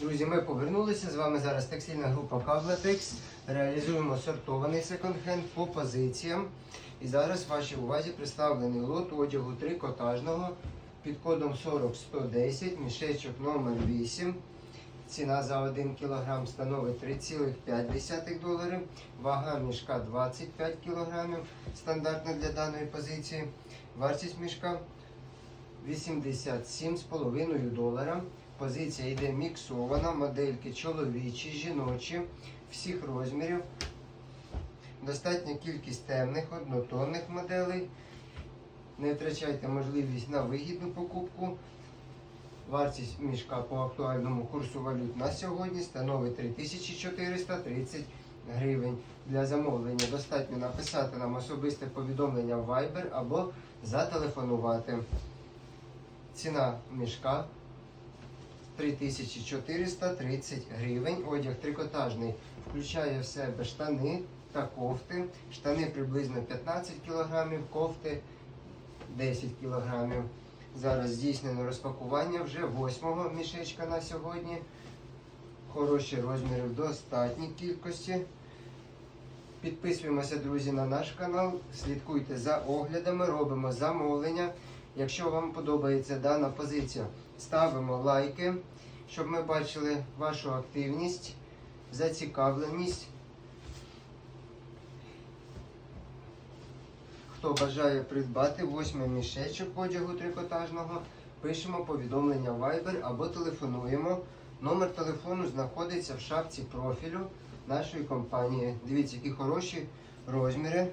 Друзі, ми повернулися. З вами зараз текстильна група Кавлатекс. Реалізуємо сортований секонд-хенд по позиціям. І зараз вашій увазі представлений лот одягу трикотажного під кодом 40110, мішечок номер 8. Ціна за 1 кг становить 3,5 доларів. Вага мішка 25 кг, стандартна для даної позиції. Вартість мішка 87,5 долара. Позиція йде міксована, модельки чоловічі, жіночі, всіх розмірів. Достатня кількість темних, однотонних моделей. Не втрачайте можливість на вигідну покупку. Вартість мішка по актуальному курсу валют на сьогодні становить 3430 гривень. Для замовлення достатньо написати нам особисте повідомлення в Viber або зателефонувати. Ціна мішка 3430 гривень. Одяг трикотажний включає в себе штани та кофти. Штани приблизно 15 кг, кофти 10 кг. Зараз здійснено розпакування вже восьмого мішечка на сьогодні. Хороші розміри в достатній кількості. Підписуємося, друзі, на наш канал, слідкуйте за оглядами, робимо замовлення. Якщо вам подобається дана позиція, ставимо лайки, щоб ми бачили вашу активність, зацікавленість. Хто бажає придбати восьмий мішечок одягу трикотажного, пишемо повідомлення в Viber або телефонуємо. Номер телефону знаходиться в шапці профілю нашої компанії. Дивіться, які хороші розміри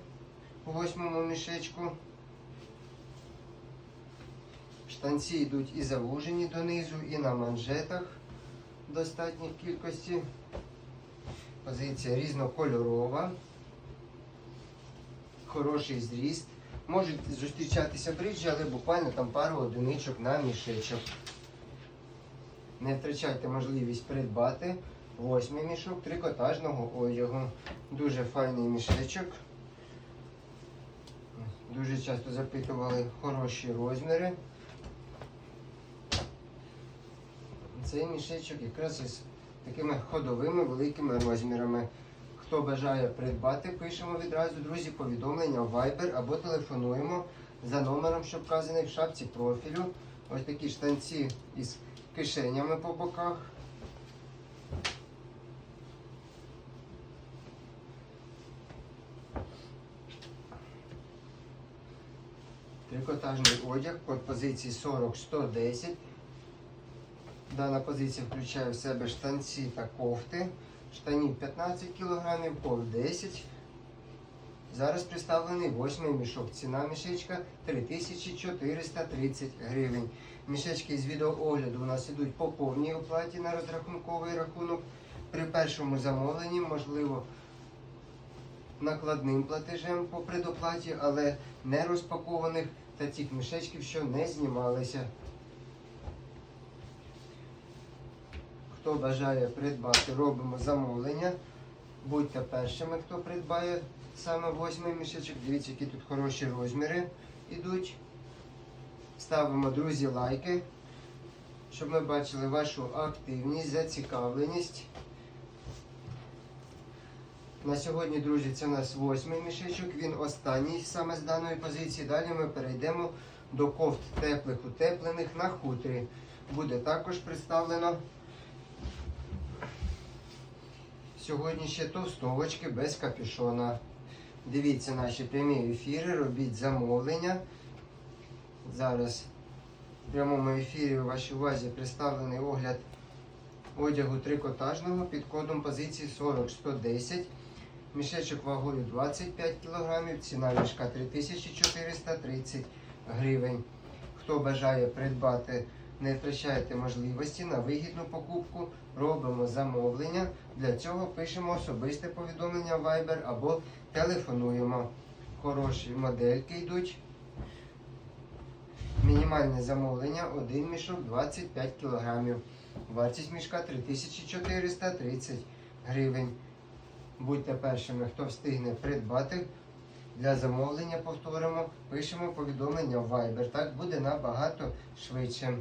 у восьмому мішечку. Штанці йдуть і завужені донизу, і на манжетах в достатній кількості. Позиція різнокольорова. Хороший зріст. Можуть зустрічатися бриджі, але буквально там пару одиничок на мішечок. Не втрачайте можливість придбати восьмий мішок трикотажного одягу. Дуже файний мішечок. Дуже часто запитували хороші розміри. Цей мішечок якраз із такими ходовими великими розмірами. Хто бажає придбати, пишемо відразу, друзі, повідомлення в Viber або телефонуємо за номером, що вказаний в шапці профілю. Ось такі штанці із кишенями по боках. Трикотажний одяг под позиції 40-110. Дана позиція включає в себе штанці та кофти. Штанів 15 кг, ков 10 Зараз представлений восьмий мішок. Ціна мішечка 3430 гривень. Мішечки з відеоогляду у нас ідуть по повній оплаті на розрахунковий рахунок. При першому замовленні, можливо, накладним платежем по предоплаті, але не розпакованих та цих мішечків, що не знімалися. Хто бажає придбати, робимо замовлення. Будьте першими, хто придбає саме восьмий мішечок. Дивіться, які тут хороші розміри йдуть. Ставимо, друзі, лайки, щоб ми бачили вашу активність, зацікавленість. На сьогодні, друзі, це у нас восьмий мішечок. Він останній саме з даної позиції. Далі ми перейдемо до кофт теплих, утеплених на хутрі. Буде також представлено. Сьогодні ще товстовочки без капюшона. Дивіться наші прямі ефіри, робіть замовлення. Зараз в прямому ефірі у вашій увазі представлений огляд одягу трикотажного під кодом позиції 40-110. Мішечок вагою 25 кг, ціна мішка 3430 гривень. Хто бажає придбати не втрачайте можливості на вигідну покупку, робимо замовлення. Для цього пишемо особисте повідомлення в Viber або телефонуємо. Хороші модельки йдуть. Мінімальне замовлення 1 мішок 25 кг. Вартість мішка 3430 гривень. Будьте першими, хто встигне придбати. Для замовлення повторимо, пишемо повідомлення в Viber. Так буде набагато швидше.